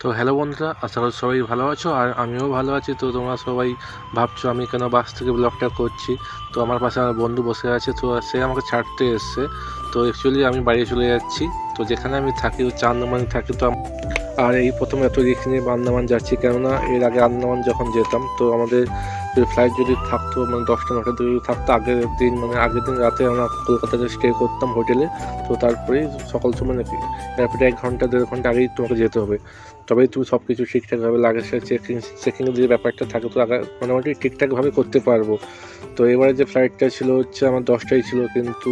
তো হ্যালো বন্ধুরা, আশা করি সবাই ভালো আছো আর আমিও ভালো আছি। তো তোমরা সবাই ভাবছ আমি কেন বাস থেকে ব্লগটা করছি? তো আমার পাশে আমার বন্ধু বসে আছে, তো সে আমাকে ছাড়তে এসছে। তো অ্যাকচুয়ালি আমি বাড়ি চলে যাচ্ছি। তো যেখানে আমি থাকি, ও নম্বর থাকি, তো আর এই প্রথম এত রিক্স নিয়ে আন্দামান যাচ্ছি। কেননা এর আগে আন্দামান যখন যেতাম, তো আমাদের ফ্লাইট যদি থাকতো মানে দশটা নটা যদি থাকতো, আগের দিন মানে আগের দিন রাতে আমরা কলকাতাতে স্টে করতাম হোটেলে তো তারপরেই সকাল সময় নাকি এয়ারপোর্টে এক ঘণ্টা, দেড় ঘণ্টা আগেই তোমাকে যেতে হবে। তবেই তুমি সব কিছু ঠিকঠাকভাবে লাগে সে চেকিং চেকিংয়ের যে ব্যাপারটা থাকে, তো মোটামুটি ঠিকঠাকভাবে করতে পারব। তো এবারে যে ফ্লাইটটা ছিল হচ্ছে আমার দশটাই ছিল, কিন্তু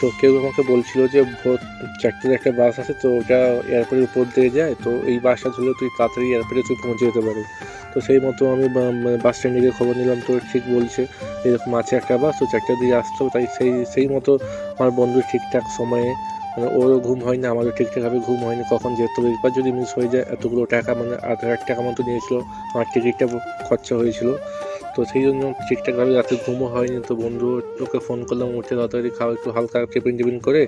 তো কেউ আমাকে বলছিল যে ভোর চারটের একটা বাস আছে, তো ওটা এয়ারপোর্টের উপর দিয়ে যায়, তো এই বাসটা ধরলে তুই তাড়াতাড়ি এয়ারপোর্টে তুই পৌঁছে যেতে পারবি। তো সেই মতো আমি বাস স্ট্যান্ডে গিয়ে খবর নিলাম, তো ঠিক বলছে, এরকম আছে একটা বাস, তো চারটে দিয়ে আসতো তাই সেই সেই মতো আমার বন্ধু ঠিকঠাক সময়ে মানে ওরও ঘুম হয়নি, আমারও ঠিকঠাকভাবে ঘুম হয়নি, কখন যেতে হবে একবার যদি মিস হয়ে যায়, এতগুলো টাকা মানে আট হাজার টাকা মতো নিয়েছিল, আমার টিকিটটা খরচা হয়েছিল। তো সেই জন্য ঠিকঠাকভাবে রাতে ঘুমও হয়নি। তো বন্ধু ওকে ফোন করলাম, উঠে তাড়াতাড়ি খাওয়া একটু হালকা টিফিন টিফিন করে।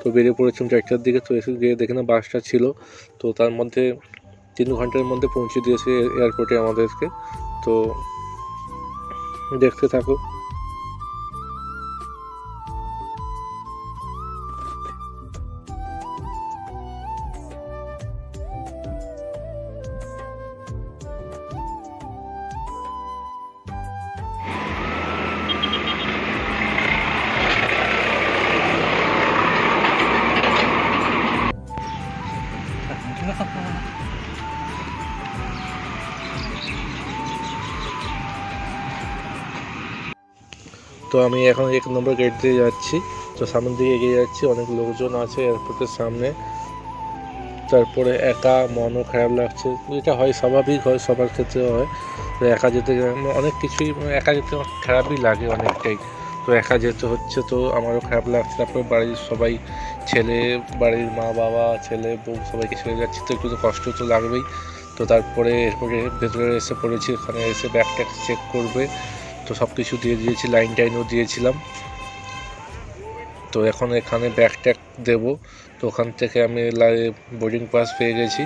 তো বেরিয়ে পড়েছিলাম চারটার দিকে, তো এসে গিয়ে দেখে না বাসটা ছিল। তো তার মধ্যে তিন ঘণ্টার মধ্যে পৌঁছে দিয়েছে এয়ারপোর্টে আমাদেরকে। তো দেখতে থাকো। তো আমি এখন এক নম্বর গেট দিয়ে যাচ্ছি। তো সামনের দিকে এগিয়ে যাচ্ছি, অনেক লোকজন আছে এয়ারপোর্টের সামনে। তারপরে একা, মনও খারাপ লাগছে। এটা হয়, স্বাভাবিক হয়, সবার ক্ষেত্রে হয়। তো একা যেতে অনেক কিছুই মানে একা যেতে খারাপই লাগে অনেকটাই। তো একা যেতে হচ্ছে, তো আমারও খারাপ লাগছে। তারপরে বাড়ির সবাই, ছেলে, বাড়ির মা বাবা, ছেলে বউ সবাইকে ছেড়ে যাচ্ছি। তো একটু তো কষ্ট তো লাগবেই। তো তারপরে এরপরে ভেতরে এসে পড়েছি, ওখানে এসে ব্যাগ ট্যাগ চেক করবে। তো সব কিছু দিয়ে দিয়েছি লাইন টাইনও দিয়েছিলাম। তো এখন এখানে ব্যাগ ট্যাগ দেবো। তো ওখান থেকে আমি বোর্ডিং পাস পেয়ে গেছি।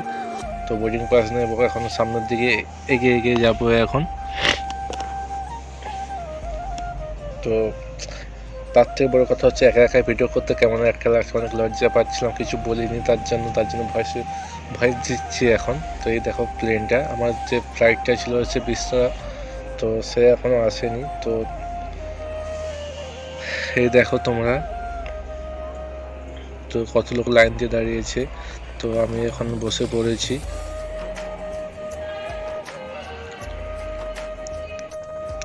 তো বোর্ডিং পাস নেব এখন সামনের দিকে, এগিয়ে এগিয়ে যাব এখন। তো তার থেকে বড় কথা হচ্ছে একা একা ভিডিও করতে কেমন একটা লাগছে? অনেক লজ্জা পাচ্ছিলাম, কিছু বলিনি তার জন্য তার জন্য ভয় ভয় দিচ্ছি এখন। তো এই দেখো প্লেনটা আমার যে ফ্লাইটটা ছিল হচ্ছে বিস্তরা তো সে এখনও আসেনি, তো এই দেখো তোমরা। তো কত লোক লাইন দিয়ে দাঁড়িয়েছে, তো আমি এখন বসে পড়েছি।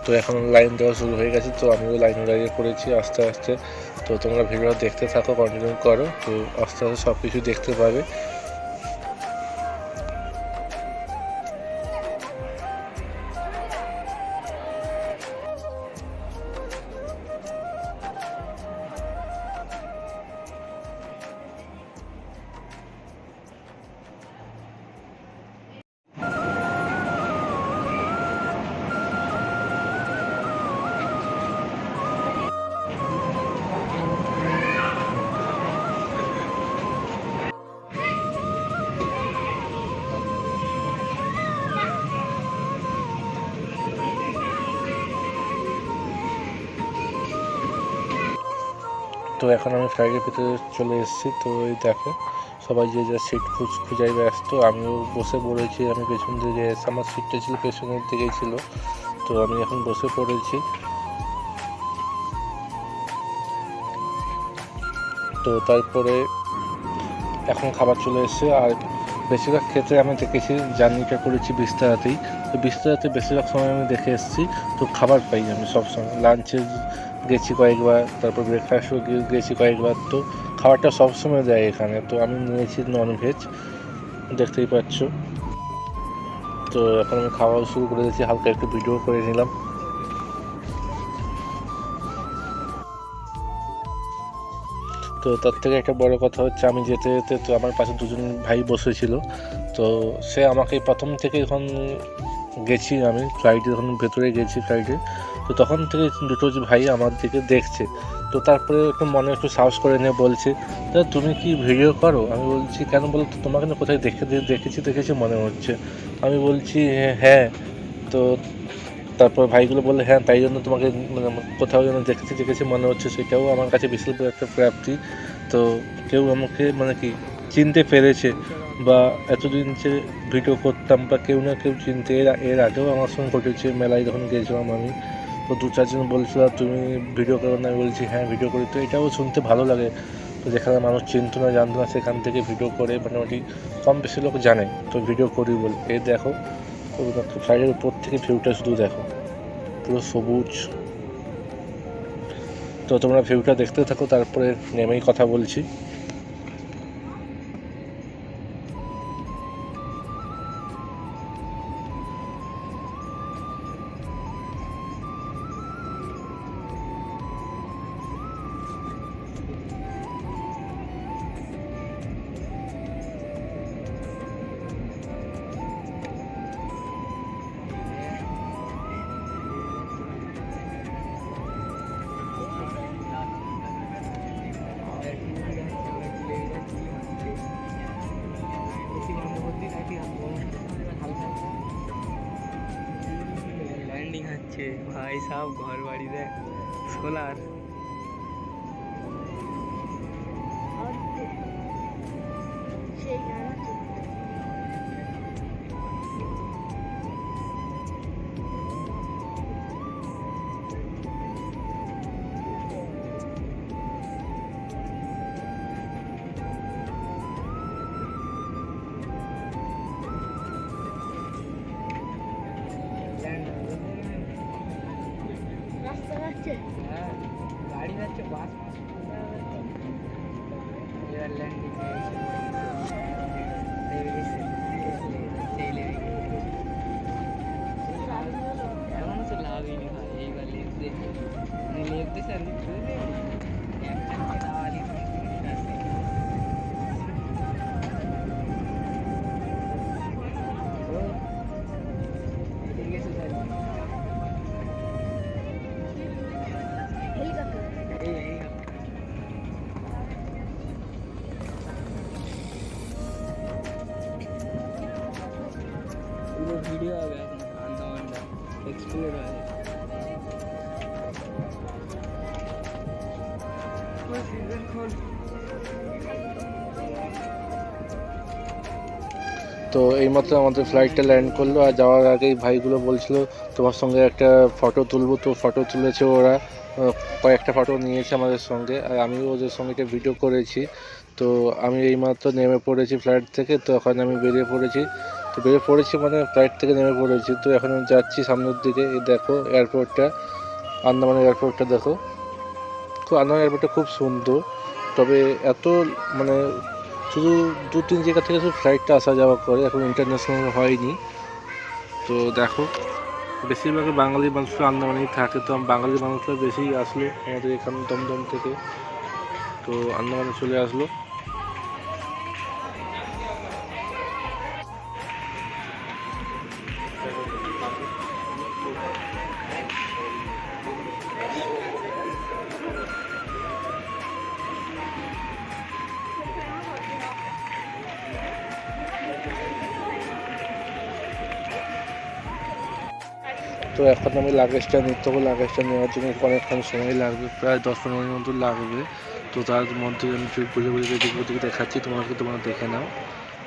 তো এখন লাইন দেওয়া শুরু হয়ে গেছে, তো আমিও লাইন দাঁড়িয়ে পড়েছি আস্তে আস্তে। তো তোমরা ভিডিও দেখতে থাকো, কন্টিনিউ করো, তো আস্তে আস্তে সব কিছু দেখতে পাবে। তো এখন আমি ফ্লাইটের ভিতরে চলে এসেছি, তো এই দেখো, সবাই যে যা সিট খুঁজ খুঁজাই ব্যস্ত। আমিও বসে পড়েছি, আমি পেছন দিকে এসে আমার সিটটা ছিল পেছনের দিকেই ছিল, তো আমি এখন বসে পড়েছি। তো তারপরে এখন খাবার চলে এসেছে, আর বেশিরভাগ ক্ষেত্রে আমি দেখেছি, জার্নিটা করেছি বিস্তারাতেই। তো বিস্তারাতে বেশিরভাগ সময় আমি দেখে এসেছি, তো খাবার পাই আমি সবসময়। লাঞ্চে গেছি কয়েকবার, তারপর ব্রেকফাস্টও গেছি কয়েকবার তো খাবারটা সবসময় দেয় এখানে। তো আমি নিয়েছি ননভেজ দেখতেই পাচ্ছ। তো এখন আমি খাওয়া শুরু করে দিয়েছি, হালকা একটু ভিডিও করে নিলাম। তো তার থেকে একটা বড় কথা হচ্ছে, আমি যেতে যেতে তো আমার পাশে দুজন ভাই বসেছিল। তো সে আমাকে প্রথম থেকে যখন গেছি আমি ফ্লাইটে যখন ভেতরে গেছি ফ্লাইটে তো তখন থেকে দুটো যে ভাই আমার দিকে দেখছে। তো তারপরে একটু মনে একটু সাহস করে নিয়ে বলছে দাদা তুমি কি ভিডিও করো? আমি বলছি কেন বলো তো তোমাকে না কোথায় দেখে দেখেছি দেখেছি মনে হচ্ছে। আমি বলছি "হ্যাঁ, হ্যাঁ। তো তারপর ভাইগুলো বললে হ্যাঁ তাই জন্য তোমাকে মানে কোথাও যেন দেখেছি দেখেছি মনে হচ্ছে। সেটাও আমার কাছে বিশাল একটা প্রাপ্তি। তো কেউ আমাকে মানে কি চিনতে পেরেছে বা এতদিন যে ভিডিও করতাম বা কেউ না কেউ চিনতে, এর এর আগেও আমার সঙ্গে ঘটেছে, মেলায় যখন গিয়েছিলাম আমি, তো দু চারজন বলছিল, তুমি ভিডিও করো না। বলছি হ্যাঁ ভিডিও করি। তো এটাও শুনতে ভালো লাগে। তো যেখানে মানুষ চিনতো না, জানতো না, সেখান থেকে ভিডিও করে, মোটামুটি কম বেশি লোক জানে। তো ভিডিও করি বলে, এ দেখো ফ্লাইটের উপর থেকে ভিউটা শুধু দেখো, পুরো সবুজ। তো তোমরা ভিউটা দেখতে থাকো, তারপরে নেমেই কথা বলছি। ল্যান্ডিং হচ্ছে ভাই সব ঘর বাড়ি দেখ রাস্তা যাচ্ছে হ্যাঁ গাড়ি যাচ্ছে বাস এবার ল্যান্ডিং হয়েছে নেমে গেছে সেই নেমে গেছে এমনও তো লাভই নেই ভাই এইবার লেপতে মানে লেপতে স্যার পুরো ভিডিও হবে এখন আন্দামানটা এক্সপ্লোর হবে তো এইমাত্র আমাদের ফ্লাইটটা ল্যান্ড করল আর যাওয়ার আগেই ভাইগুলো বলছিল তোমার সঙ্গে একটা ফটো তুলবো। তো ফটো তুলেছে ওরা কয়েকটা ফটো নিয়েছে আমাদের সঙ্গে আর আমিও ওদের সঙ্গে একটা ভিডিও করেছি। তো আমি এইমাত্র নেমে পড়েছি ফ্লাইট থেকে তো এখন আমি বেরিয়ে পড়েছি। তো বেরিয়ে পড়েছি মানে ফ্লাইট থেকে নেমে পড়েছি। তো এখন আমি যাচ্ছি সামনের দিকে। এই দেখো এয়ারপোর্টটা আন্দামান এয়ারপোর্টটা দেখো। খুব আন্দামান এয়ারপোর্টটা খুব সুন্দর। তবে এত মানে শুধু দু, তিন জায়গা থেকে শুধু ফ্লাইটটা আসা যাওয়া করে, এখন ইন্টারন্যাশনাল হয়নি। তো দেখো, বেশিরভাগ বাঙালি মানুষ আন্দামানেই থাকে। তো বাঙালি মানুষরা বেশি আসলো আমাদের এখান দমদম থেকে। তো আন্দামানে চলে আসলো। তো এখন আমি লাগেজটা নিতে হবে। লাগেজটা নেওয়ার জন্য অনেকক্ষণ সময় লাগবে, প্রায় দশ পনেরো মিনিট মতো লাগবে। তো তার মধ্যে আমি বুঝে বুঝে এদিক দেখাচ্ছি তোমাকে তোমরা দেখে নাও।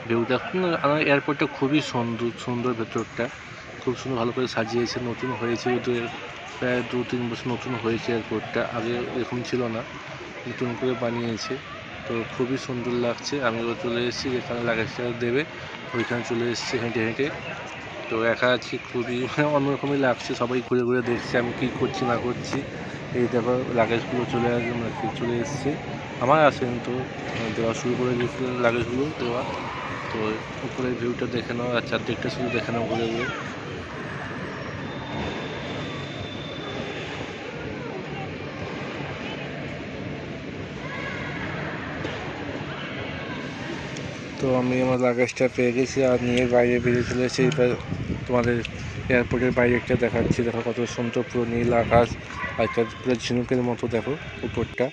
ভিউটা আমার এয়ারপোর্টটা খুবই সুন্দর সুন্দর ভেতরটা। খুব সুন্দর ভালো করে সাজিয়েছে, নতুন হয়েছে প্রায় দু তিন বছর নতুন হয়েছে এয়ারপোর্টটা আগে এরকম ছিল না। নতুন করে বানিয়েছে, তো খুবই সুন্দর লাগছে। আমি আমিও চলে এসেছি, যেখানে লাগেজটা দেবে, ওইখানে চলে এসেছি হেঁটে হেঁটে। তো একা আছি, খুবই মানে অন্যরকমই লাগছে, সবাই ঘুরে ঘুরে দেখছে আমি কী করছি, না করছি। এই দেখো লাগেজগুলো চলে আসবে চলে এসছে। আমার আসেন তো, দেওয়া শুরু করে দিয়েছিল লাগেজগুলো দেওয়া। তো উপরের ভিউটা দেখে নাও, আর চারদিকটা শুধু দেখে নাও ঘুরে ঘুরে। তো আমি আমার লাগেজটা পেয়ে গেছি আর নিয়ে বাইরে বেরিয়ে চলে এসেছি এবার তোমাদের এয়ারপোর্টের বাইরেটা দেখাচ্ছি। দেখো কত সুন্দর পুরো নীল আকাশ। আর একটা পুরো ঝিনুকের মতো দেখো উপরটা।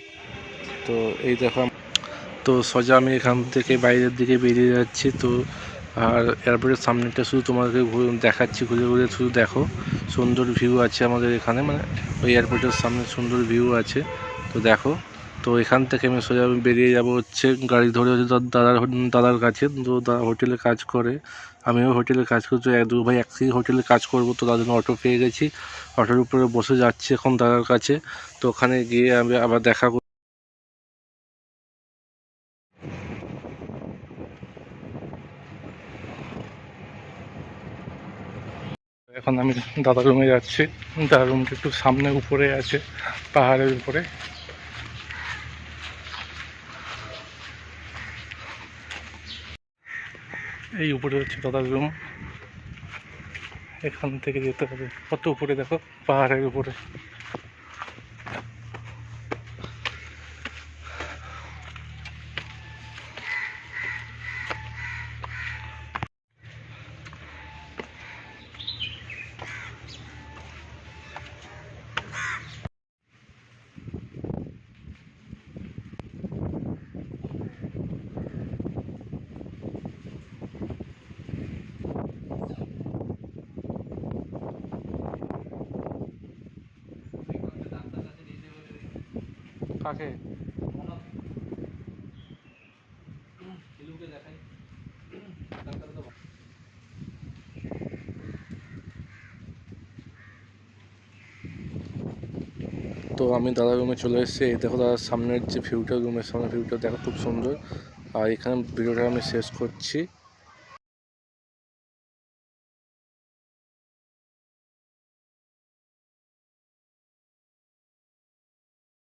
তো এই দেখো তো সোজা আমি এখান থেকে বাইরের দিকে বেরিয়ে যাচ্ছি। তো আর এয়ারপোর্টের সামনেটা শুধু তোমাকে ঘুরে- দেখাচ্ছি, ঘুরে ঘুরে শুধু দেখো। সুন্দর ভিউ আছে আমাদের এখানে। মানে ওই এয়ারপোর্টের সামনে সুন্দর ভিউ আছে। তো দেখো। তো এখান থেকে আমি সোজা বেরিয়ে যাব হচ্ছে গাড়ি ধরে হচ্ছে দাদ- দাদার দাদার কাছে। তো দাদা হোটেলে কাজ করে। আমিও হোটেলে কাজ করছি। এক দু ভাই একসাথে হোটেলে কাজ করব। তো জন্য অটো পেয়ে গেছি। অটোর উপরে বসে যাচ্ছি এখন দাদার কাছে। তো ওখানে গিয়ে আমি আবার দেখা এখন আমি দাদার রুমে যাচ্ছি। দাদার রুমটা একটু সামনে উপরে আছে, পাহাড়ের উপরে। এই উপরে হচ্ছে দাদার রুম। এখান থেকে যেতে হবে। কত উপরে দেখো? পাহাড়ের উপরে। কাকে তো আমি দাদার রুমে চলে এসেছি। এই দেখো দাদার সামনের যে ভিউটা রুমের সামনে ভিউটা দেখো খুব সুন্দর। আর এখানে ভিডিওটা আমি শেষ করছি।